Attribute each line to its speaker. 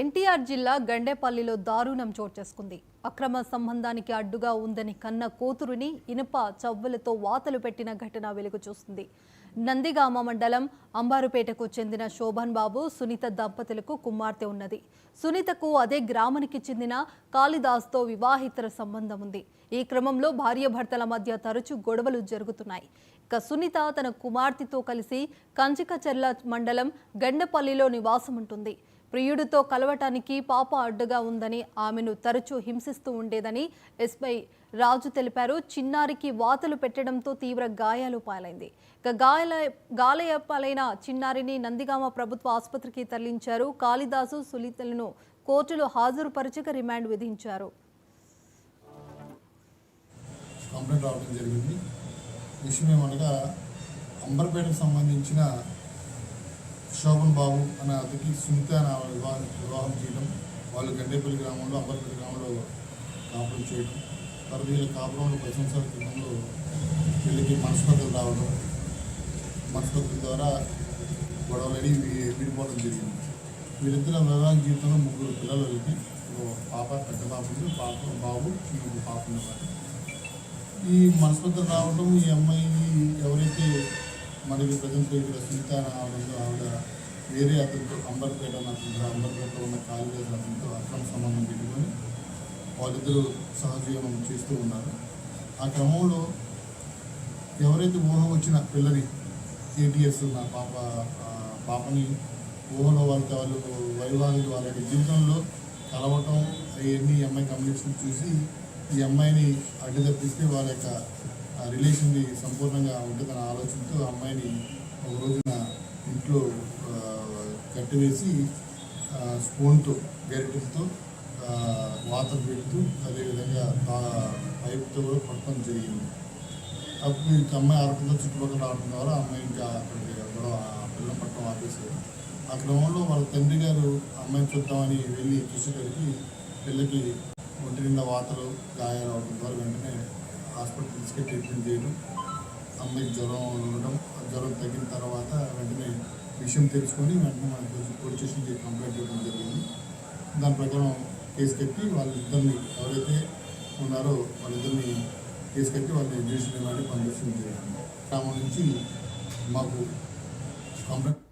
Speaker 1: ఎన్టీఆర్ జిల్లా గండేపల్లిలో దారుణం చోటు చేసుకుంది. అక్రమ సంబంధానికి అడ్డుగా ఉందని కన్న కూతురుని ఇనుప చవ్వులతో వాతలు పెట్టిన ఘటన వెలుగు చూస్తుంది. నందిగామ మండలం అంబారుపేటకు చెందిన శోభన్ బాబు సునీత దంపతులకు కుమార్తె ఉన్నది. సునీతకు అదే గ్రామానికి చెందిన కాళిదాస్తో వివాహితర సంబంధం ఉంది. ఈ క్రమంలో భార్యాభర్తల మధ్య తరచూ గొడవలు జరుగుతున్నాయి. ఇక సునీత తన కుమార్తెతో కలిసి కంచికచర్ల మండలం గండపల్లిలో నివాసం ఉంటుంది ప్రియుడితో కలవటానికి పాప అడ్డుగా ఉందని ఆమెను తరచూ హింసిస్తూ ఉండేదని ఎస్పై రాజు తెలిపారు. చిన్నారికి వాతలు పెట్టడంతో తీవ్ర గాయాలు పాలైంది. ఇక గాయాల గాలయ పాలైన చిన్నారిని నందిగామ ప్రభుత్వ ఆసుపత్రికి తరలించారు. కాళిదాసు సులితలను కోర్టులో హాజరుపరచక రిమాండ్ విధించారు.
Speaker 2: కంప్లైంట్ రావడం జరిగింది. విషయం ఏమనగా అంబర్పేటకు సంబంధించిన శోభన్ బాబు అనే అతనికి సునీత వివాహం వివాహం చేయడం వాళ్ళు గండేపల్లి గ్రామంలో అంబర్పేట గ్రామంలో కాపురం చేయడం తర్వాత వీళ్ళ కాపురంలో పది సంవత్సరాల క్రితంలో వీళ్ళకి మనస్పతులు రావడం మనస్పతుల ద్వారా గొడవలని విడిపోవడం జరిగింది. వీళ్ళిద్దరు వివాహ జీవితంలో ముగ్గురు పిల్లలు వెళ్ళి పాప పెద్ద పాప ఉంది. పాప బాబు ఇంకొక పాప ఉన్నవారు. ఈ మనస్పతులు రావడం ఈ అమ్మాయిని ఎవరైతే మనకి ప్రజెంట్ ఇక్కడ సునీత అని ఆవిడ ఆవిడ వేరే అతనితో అంబర్పేట అతనితో అంబర్పేటలో ఉన్న కాళీదాస్ అతనితో అక్రమ సంబంధం పెట్టుకొని వాళ్ళిద్దరూ సహజీవనం చేస్తూ ఉన్నారు. ఆ క్రమంలో ఎవరైతే ఊహ వచ్చిన పిల్లని ఏటీఎస్ నా పాప పాపని ఊహలో వాళ్ళకి వాళ్ళు వైవాహిక వాళ్ళ యొక్క జీవితంలో కలవటం అవన్నీ అమ్మాయి కమ్యూనికేషన్ చూసి ఈ అమ్మాయిని అడ్డు తప్పిస్తే వాళ్ళ యొక్క రిలేషన్ని సంపూర్ణంగా ఉంటుందన్న ఆలోచనతో ఆ అమ్మాయిని ఒక రోజున ఇంట్లో కట్టివేసి స్పూన్తో గరిటెలతో వాటర్ పెడుతూ అదేవిధంగా పైపుతో కూడా పట్టడం జరిగింది అప్పుడు ఇంకా అమ్మాయి అరకులో చుట్టుపక్కల ఆడటం ద్వారా అమ్మాయి ఇంకా అక్కడికి గొడవ పిల్లలు పట్టడం ఆపేసారు ఆ క్రమంలో వాళ్ళ తండ్రి గారు అమ్మాయిని చూద్దామని వెళ్ళి చూసేసరికి పిల్లకి ఒంటి నిండా వాతలు గాయాలు అవడం ద్వారా వెంటనే హాస్పిటల్ తీసుకెళ్ళి ట్రీట్మెంట్ చేయడం అమ్మాయికి జ్వరం ఉండడం జ్వరం తగ్గిన తర్వాత వెంటనే విషయం తెలుసుకొని వెంటనే మనకి పోలీస్ స్టేషన్కి కంప్లైంట్ ఇవ్వడం జరిగింది. దాని ప్రకారం కేసు కట్టి వాళ్ళిద్దరిని ఎవరైతే ఉన్నారో వాళ్ళిద్దరిని కేసు కట్టి వాళ్ళని జ్యుడిషియల్ రిమాండ్కి పంపించడం జరిగింది గ్రామం నుంచి మాకు కంప్లైంట్